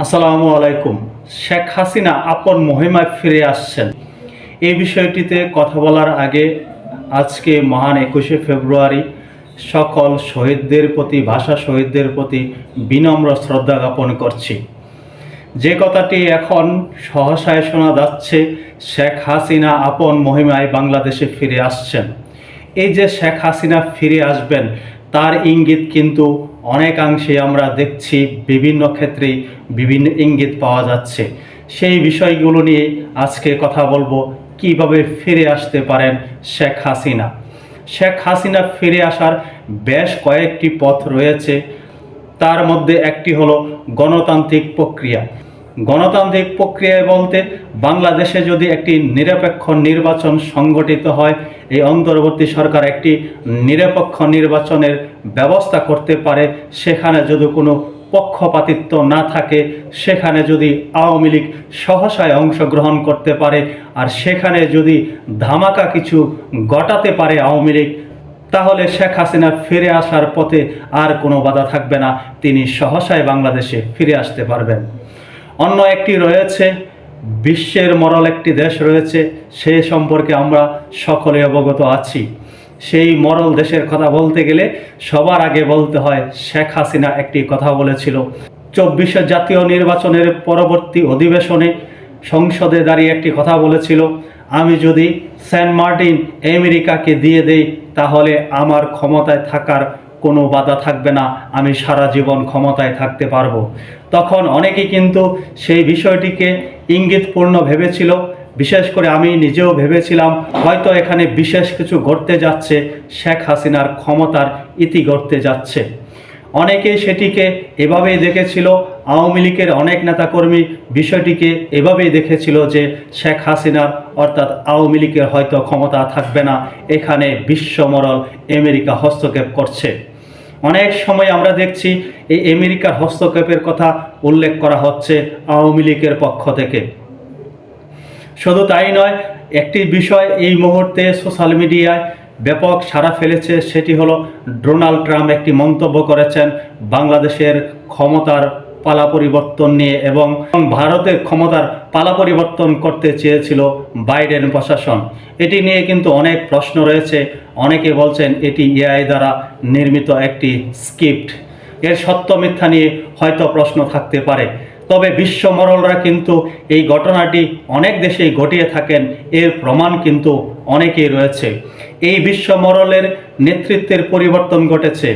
আসসালামু আলাইকুম। শেখ হাসিনা আপন মহিমায় ফিরে আসছেন। এই বিষয়টিতে কথা বলার আগে আজকে মহান একুশে ফেব্রুয়ারি সকল শহীদদের প্রতি, ভাষা শহীদদের প্রতি বিনম্র শ্রদ্ধা জ্ঞাপন করছি। যে কথাটি এখন সহসায় শোনা যাচ্ছে, শেখ হাসিনা আপন মহিমায় বাংলাদেশে ফিরে আসছেন। এই যে শেখ হাসিনা ফিরে আসবেন, তার ইঙ্গিত কিন্তু অনেকাংশে আমরা দেখছি বিভিন্ন ক্ষেত্রেই বিভিন্ন ইঙ্গিত পাওয়া যাচ্ছে। সেই বিষয়গুলো নিয়ে আজকে কথা বলব, কীভাবে ফিরে আসতে পারেন শেখ হাসিনা। শেখ হাসিনা ফিরে আসার বেশ কয়েকটি পথ রয়েছে। তার মধ্যে একটি হলো গণতান্ত্রিক প্রক্রিয়া। গণতান্ত্রিক প্রক্রিয়া বলতে বাংলাদেশে যদি একটি নিরপেক্ষ নির্বাচন সংগঠিত হয় এই অন্তর্বর্তী সরকার একটি নিরপেক্ষ নির্বাচনের ব্যবস্থা করতে পারে, সেখানে যদি কোনো পক্ষপাতিত্ব না থাকে, সেখানে যদি আওয়ামী লীগ সহসায় অংশগ্রহণ করতে পারে, আর সেখানে যদি ধামাকা কিছু ঘটাতে পারে আওয়ামী লীগ, তাহলে শেখ হাসিনা ফিরে আসার পথে আর কোনো বাধা থাকবে না। তিনি সহসায় বাংলাদেশে ফিরে আসতে পারবেন। অন্য একটি রয়েছে বিশ্বের মরল একটি দেশ রয়েছে, সে সম্পর্কে আমরা সকলে অবগত আছি। সেই মরল দেশের কথা বলতে গেলে সবার আগে বলতে হয় শেখ হাসিনা একটি কথা বলেছিল। চব্বিশে জাতীয় নির্বাচনের পরবর্তী অধিবেশনে সংসদে দাঁড়িয়ে একটি কথা বলেছিল, আমি যদি সেন্ট মার্টিন আমেরিকাকে দিয়ে দেই, তাহলে আমার ক্ষমতায় থাকার কোনো বাধা থাকবে না, আমি সারা জীবন ক্ষমতায় থাকতে পারব। তখন অনেকেই কিন্তু সেই বিষয়টিকে ইঙ্গিতপূর্ণ ভেবেছিল। বিশেষ করে আমি নিজেও ভেবেছিলাম, হয়তো এখানে বিশেষ কিছু ঘটতে যাচ্ছে, শেখ হাসিনার ক্ষমতার ইতি ঘটতে যাচ্ছে। অনেকেই সেটিকে এভাবেই দেখেছিল, আওয়ামী লীগের অনেক নেতাকর্মী বিষয়টিকে এভাবেই দেখেছিল যে শেখ হাসিনার, অর্থাৎ আওয়ামী লীগের হয়তো ক্ষমতা থাকবে না, এখানে বিশ্বমরল আমেরিকা হস্তক্ষেপ করছে। অনেক সময় আমরা দেখছি এই আমেরিকার হস্তক্ষেপের কথা উল্লেখ করা হচ্ছে আওয়ামী লীগের পক্ষ থেকে। শুধু তাই নয়, একটি বিষয় এই মুহূর্তে সোশ্যাল মিডিয়ায় ব্যাপক সাড়া ফেলেছে, সেটি হলো ডোনাল্ড ট্রাম্প একটি মন্তব্য করেছেন, বাংলাদেশের ক্ষমতার পালা পরিবর্তন নিয়ে এবং ভারতের ক্ষমতার পালা পরিবর্তন করতে চেয়েছিল বাইডেন প্রশাসন। এটি নিয়ে কিন্তু অনেক প্রশ্ন রয়েছে। অনেকে বলছেন এটি এআই দ্বারা নির্মিত একটি স্ক্রিপ্ট। এর সত্য মিথ্যা নিয়ে হয়তো প্রশ্ন থাকতে পারে। তবে বিশ্বমরলরা কিন্তু এই ঘটনাটি অনেক দেশেই ঘটিয়ে থাকেন। এর প্রমাণ কিন্তু অনেকেই রয়েছে। এই বিশ্বমরলের নেতৃত্বের পরিবর্তন ঘটেছে।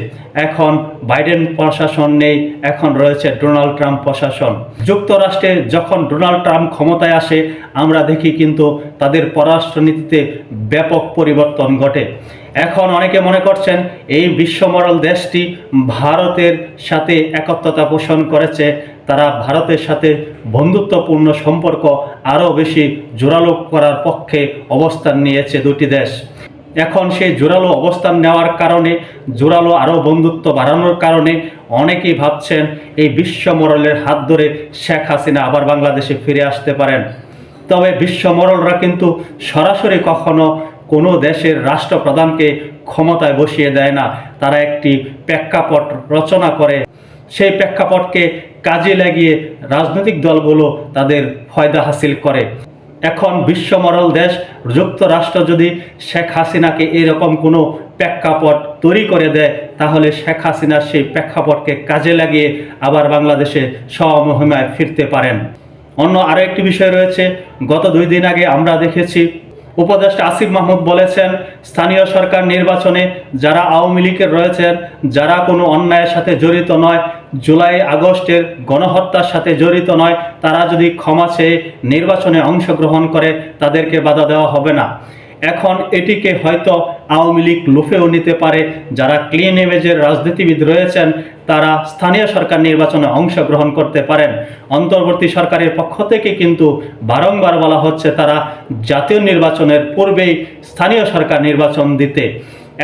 এখন বাইডেন প্রশাসন নেই, এখন রয়েছে ডোনাল্ড ট্রাম্প প্রশাসন। যুক্তরাষ্ট্রে যখন ডোনাল্ড ট্রাম্প ক্ষমতায় আসে, আমরা দেখি কিন্তু তাদের পররাষ্ট্রনীতিতে ব্যাপক পরিবর্তন ঘটে। এখন অনেকে মনে করছেন, এই বিশ্বমরল দেশটি ভারতের সাথে একত্রতা পোষণ করেছে, তারা ভারতের সাথে বন্ধুত্বপূর্ণ সম্পর্ক আরও বেশি জোরালো করার পক্ষে অবস্থান নিয়েছে দুটি দেশ। এখন সেই জোরালো অবস্থান নেওয়ার কারণে, জোরালো আরও বন্ধুত্ব বাড়ানোর কারণে অনেকেই ভাবছেন এই বিশ্বমরলের হাত ধরে শেখ হাসিনা আবার বাংলাদেশে ফিরে আসতে পারেন। তবে বিশ্বমরলরা কিন্তু সরাসরি কখনো কোনো দেশের রাষ্ট্রপ্রধানকে ক্ষমতায় বসিয়ে দেয় না। তারা একটি প্রেক্ষাপট রচনা করে। সেই প্রেক্ষাপটকে কাজে লাগিয়ে রাজনৈতিক দলগুলো তাদের ফয়দা হাসিল করে। এখন বিশ্বমরল দেশ, যুক্তরাষ্ট্র যদি শেখ হাসিনাকে এরকম কোনো প্রেক্ষাপট তৈরি করে দেয়, তাহলে শেখ হাসিনার সেই প্রেক্ষাপটকে কাজে লাগিয়ে আবার বাংলাদেশে স্বমহিমায় ফিরতে পারেন। অন্য আরও একটি বিষয় রয়েছে, গত দুই দিন আগে আমরা দেখেছি, উপদেষ্টা আসিফ মাহমুদ বলেছেন, স্থানীয় সরকার নির্বাচনে যারা আওয়ামী লীগের রয়েছেন, যারা কোনো অন্যায়ের সাথে জড়িত নয় জুলাই আগস্টের গণহত্যার সাথে জড়িত নয়, তারা যদি ক্ষমা চেয়ে নির্বাচনে অংশগ্রহণ করে, তাদেরকে বাধা দেওয়া হবে না। এখন এটিকে হয়তো আওয়ামী লীগ লুফেও নিতে পারে। যারা ক্লিন ইমেজের রাজনীতিবিদ রয়েছেন, তারা স্থানীয় সরকার নির্বাচনে অংশগ্রহণ করতে পারেন। অন্তর্বর্তী সরকারের পক্ষ থেকে কিন্তু বারংবার বলা হচ্ছে তারা জাতীয় নির্বাচনের পূর্বেই স্থানীয় সরকার নির্বাচন দিতে।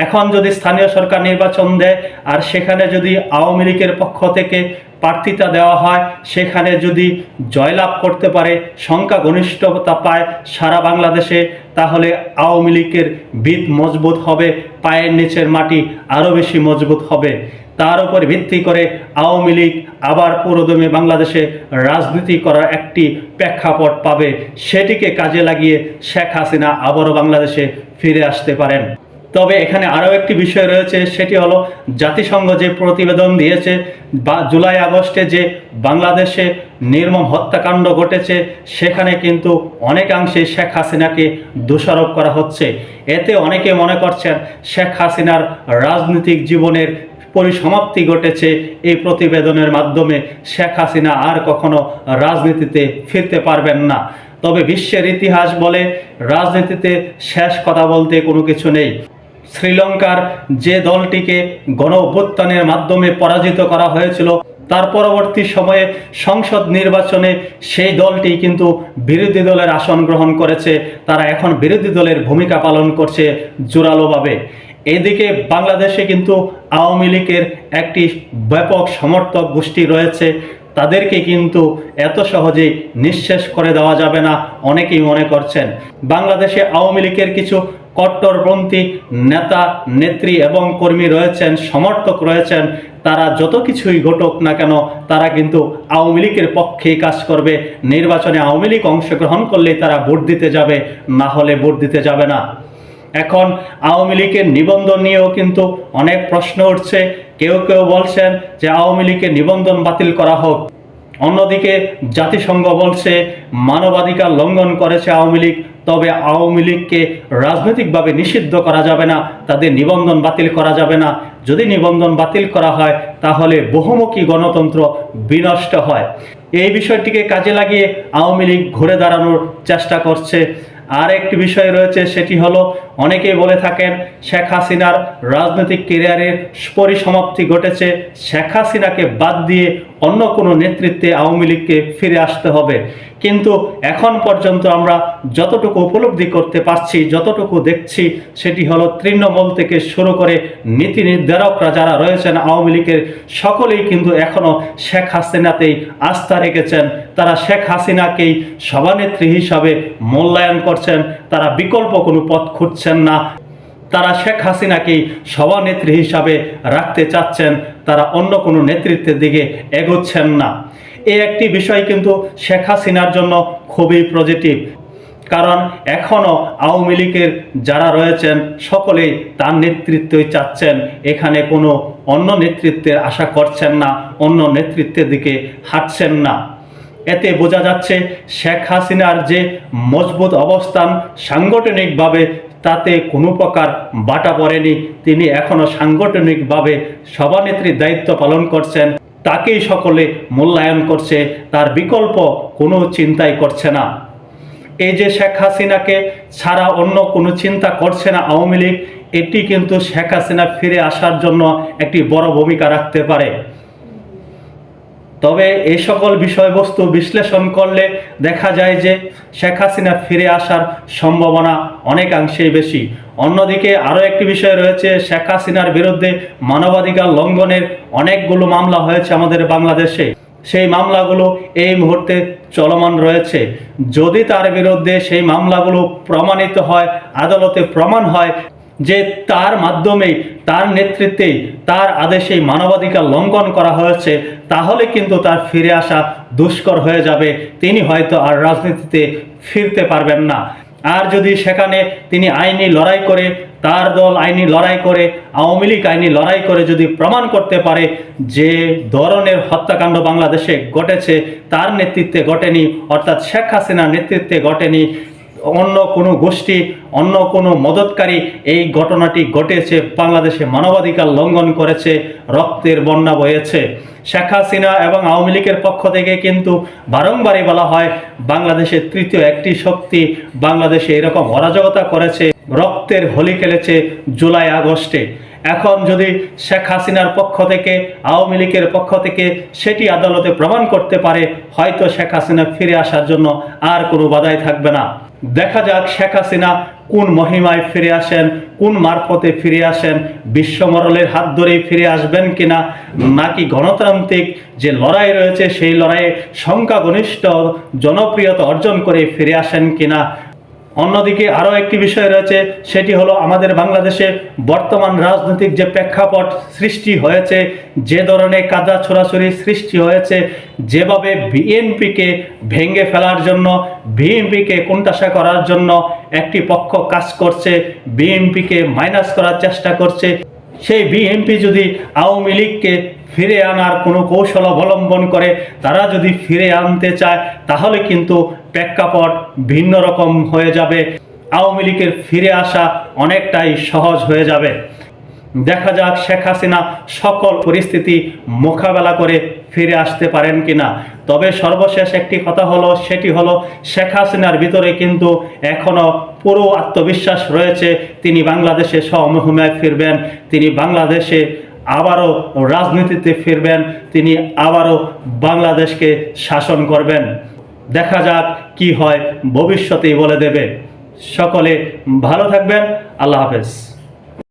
এখন যদি স্থানীয় সরকার নির্বাচন দেয়, আর সেখানে যদি আওয়ামী লীগের পক্ষ থেকে প্রার্থিতা দেওয়া হয়, সেখানে যদি জয়লাভ করতে পারে সংখ্যাগরিষ্ঠতা পায় সারা বাংলাদেশে, তাহলে আওয়ামী লীগের ভিত মজবুত হবে, পায়ের নিচের মাটি আরও বেশি মজবুত হবে। তার উপর ভিত্তি করে আওয়ামী লীগ আবার পুরোদমে বাংলাদেশে রাজনীতি করার একটি প্রেক্ষাপট পাবে। সেটিকে কাজে লাগিয়ে শেখ হাসিনা আবারও বাংলাদেশে ফিরে আসতে পারেন। তবে এখানে আরও একটি বিষয় রয়েছে, সেটি হলো জাতিসংঘ যে প্রতিবেদন দিয়েছে, বা জুলাই আগস্টে যে বাংলাদেশে নির্মম হত্যাকাণ্ড ঘটেছে, সেখানে কিন্তু অনেকাংশে শেখ হাসিনাকে দোষারোপ করা হচ্ছে। এতে অনেকে মনে করছেন শেখ হাসিনার রাজনৈতিক জীবনের পরিসমাপ্তি ঘটেছে এই প্রতিবেদনের মাধ্যমে, শেখ হাসিনা আর কখনো রাজনীতিতে ফিরতে পারবেন না। তবে বিশ্বের ইতিহাস বলে রাজনীতিতে শেষ কথা বলতে কোনো কিছু নেই। শ্রীলঙ্কার যে দলটিকে গণ অভ্যুত্থানের মাধ্যমে পরাজিত করা হয়েছিল, তার পরবর্তী সময়ে সংসদ নির্বাচনে সেই দলটি কিন্তু বিরোধী দলের আসন গ্রহণ করেছে। তারা এখন বিরোধী দলের ভূমিকা পালন করছে জোরালোভাবে। এদিকে বাংলাদেশে কিন্তু আওয়ামী লীগের একটি ব্যাপক সমর্থক গোষ্ঠী রয়েছে। তাদেরকে কিন্তু এত সহজেই নিঃশেষ করে দেওয়া যাবে না, অনেকেই মনে করছেন। বাংলাদেশে আওয়ামী লীগের কিছু কট্টরপন্থী নেতা, নেত্রী এবং কর্মী রয়েছেন, সমর্থক রয়েছেন, তারা যত কিছুই ঘটুক না কেন, তারা কিন্তু আওয়ামী লীগের পক্ষেই কাজ করবে। নির্বাচনে আওয়ামী লীগ অংশগ্রহণ করলেই তারা ভোট দিতে যাবে, না হলে ভোট দিতে যাবে না। এখন আওয়ামী লীগের নিবন্ধন নিয়েও কিন্তু অনেক প্রশ্ন উঠছে। কেউ কেউ বলছেন যে আওয়ামী লীগের নিবন্ধন বাতিল করা হোক। অন্যদিকে জাতিসংঘ বলছে, মানবাধিকার লঙ্ঘন করেছে আওয়ামী লীগ। তবে আওয়ামী লীগকে রাজনৈতিকভাবে নিষিদ্ধ করা যাবে না, তাদের নিবন্ধন বাতিল করা যাবে না। যদি নিবন্ধন বাতিল করা হয়, তাহলে বহুমুখী গণতন্ত্র বিনষ্ট হয়। এই বিষয়টিকে কাজে লাগিয়ে আওয়ামী লীগ ঘুরে দাঁড়ানোর চেষ্টা করছে। আর একটি বিষয় রয়েছে, সেটি হলো, অনেকেই বলে থাকেন, শেখ হাসিনার রাজনৈতিক কেরিয়ারের পরিসমাপ্তি ঘটেছে। শেখ হাসিনাকে বাদ দিয়ে অন্য কোনো নেতৃত্বে আওয়ামী লীগকে ফিরে আসতে হবে। কিন্তু এখন পর্যন্ত আমরা যতটুকু উপলব্ধি করতে পারছি, যতটুকু দেখছি, সেটি হলো তৃণমূল থেকে শুরু করে নীতি নির্ধারকরা যারা রয়েছেন আওয়ামী লীগের, সকলেই কিন্তু এখনও শেখ হাসিনাতেই আস্থা রেখেছেন। তারা শেখ হাসিনাকেই সভানেত্রী হিসাবে মূল্যায়ন করছেন, তারা বিকল্প কোনো পথ খুঁজছেন না। তারা শেখ হাসিনাকেই সভানেত্রী হিসাবে রাখতে চাচ্ছেন। তারা অন্য কোনো নেতৃত্বের দিকে এগোচ্ছেন না। এই একটি বিষয় কিন্তু শেখ হাসিনার জন্য খুবই পজিটিভ কারণ এখনও আওয়ামী লীগের যারা রয়েছেন, সকলেই তার নেতৃত্বই চাচ্ছেন। এখানে কোনো অন্য নেতৃত্বের আশা করছেন না, অন্য নেতৃত্বের দিকে হাঁটছেন না। এতে বোঝা যাচ্ছে শেখ হাসিনার যে মজবুত অবস্থান সাংগঠনিকভাবে তাতে কোনো প্রকার বাটা পড়েনি। তিনি এখনও সাংগঠনিকভাবে সভানেত্রীর দায়িত্ব পালন করছেন। তাকেই সকলে মূল্যায়ন করছে। তার বিকল্প কোনো চিন্তাই করছে না। এই যে শেখ হাসিনাকে ছাড়া অন্য কোনো চিন্তা করছে না আওয়ামী লীগ, এটি কিন্তু শেখ হাসিনা ফিরে আসার জন্য একটি বড় ভূমিকা রাখতে পারে। তবে এই সকল বিষয়বস্তু বিশ্লেষণ করলে দেখা যায় যে শেখ হাসিনা ফিরে আসার সম্ভাবনা অনেকাংশেই বেশি। অন্যদিকে আরও একটি বিষয় রয়েছে, শেখ হাসিনার বিরুদ্ধে মানবাধিকার লঙ্ঘনের অনেকগুলো মামলা হয়েছে আমাদের বাংলাদেশে। সেই মামলাগুলো এই মুহূর্তে চলমান রয়েছে। যদি তার বিরুদ্ধে সেই মামলাগুলো প্রমাণিত হয়, আদালতে প্রমাণ হয় যে তার মাধ্যমে তার নেতৃত্বেই, তার আদেশেই মানবাধিকার লঙ্ঘন করা হয়েছে, তাহলে কিন্তু তার ফিরে আসা দুষ্কর হয়ে যাবে। তিনি হয়তো আর রাজনীতিতে ফিরতে পারবেন না। আর যদি সেখানে তিনি আইনি লড়াই করে, তার দল আইনি লড়াই করে, আওয়ামী লীগ আইনি লড়াই করে যদি প্রমাণ করতে পারে যে ধরনের হত্যাকাণ্ড বাংলাদেশে ঘটেছে, তার নেতৃত্বে ঘটেনি, অর্থাৎ শেখ হাসিনার নেতৃত্বে ঘটেনি অন্য কোনো গোষ্ঠী, অন্য কোনো মদতকারী এই ঘটনাটি ঘটেছে, বাংলাদেশে মানবাধিকার লঙ্ঘন করেছে, রক্তের বন্যা বয়েছে। শেখ হাসিনা এবং আওয়ামী লীগের পক্ষ থেকে কিন্তু বারংবারই বলা হয় বাংলাদেশের তৃতীয় একটি শক্তি বাংলাদেশে এরকম অরাজকতা করেছে, রক্তের হোলি খেলেছে জুলাই, আগস্টে। এখন যদি শেখ হাসিনার পক্ষ থেকে, আওয়ামী লীগের পক্ষ থেকে সেটি আদালতে প্রমাণ করতে পারে, হয়তো শেখ হাসিনা ফিরে আসার জন্য আর কোনো বাধাই থাকবে না। দেখা যাক শেখ হাসিনা কোন মহিমায় ফিরে আসেন, কোন মারফতে ফিরে আসেন, বিশ্বমরলের হাত ধরেই ফিরে আসবেন কিনা, নাকি গণতান্ত্রিক যে লড়াই রয়েছে সেই লড়াইয়ে সংখ্যাগনিষ্ঠ জনপ্রিয়তা অর্জন করে ফিরে আসেন কিনা অন্যদিকে আরও একটি বিষয় রয়েছে, সেটি হলো আমাদের বাংলাদেশে বর্তমান রাজনৈতিক যে প্রেক্ষাপট সৃষ্টি হয়েছে, যে ধরনের কাদা ছোড়াছড়ি সৃষ্টি হয়েছে, যেভাবে বিএনপিকে ভেঙে ফেলার জন্য, বিএনপিকে কোণঠাসা করার জন্য একটি পক্ষ কাজ করছে, বিএনপিকে মাইনাস করার চেষ্টা করছে। সেই বিএনপি যদি আওয়ামী লীগকে ফিরে আনার কোনো কৌশল অবলম্বন করে, তারা যদি ফিরে আনতে চায়, তাহলে কিন্তু প্রেক্ষাপট ভিন্ন রকম হয়ে যাবে। আওয়ামী লীগের ফিরে আসা অনেকটাই সহজ হয়ে যাবে। দেখা যাক শেখ হাসিনা সকল পরিস্থিতি মোকাবেলা করে ফিরে আসতে পারেন কিনা। তবে সর্বশেষ একটি কথা হলো, সেটি হলো শেখ হাসিনার ভিতরে কিন্তু এখনও পুরো আত্মবিশ্বাস রয়েছে। তিনি বাংলাদেশে সমহুমায় ফিরবেন, তিনি বাংলাদেশে আবারও রাজনীতিতে ফিরবেন, তিনি আবারও বাংলাদেশকে শাসন করবেন। দেখা যাক কি হয় ভবিষ্যতেই বলে দেবে। সকলে ভালো থাকবেন। আল্লাহ হাফেজ।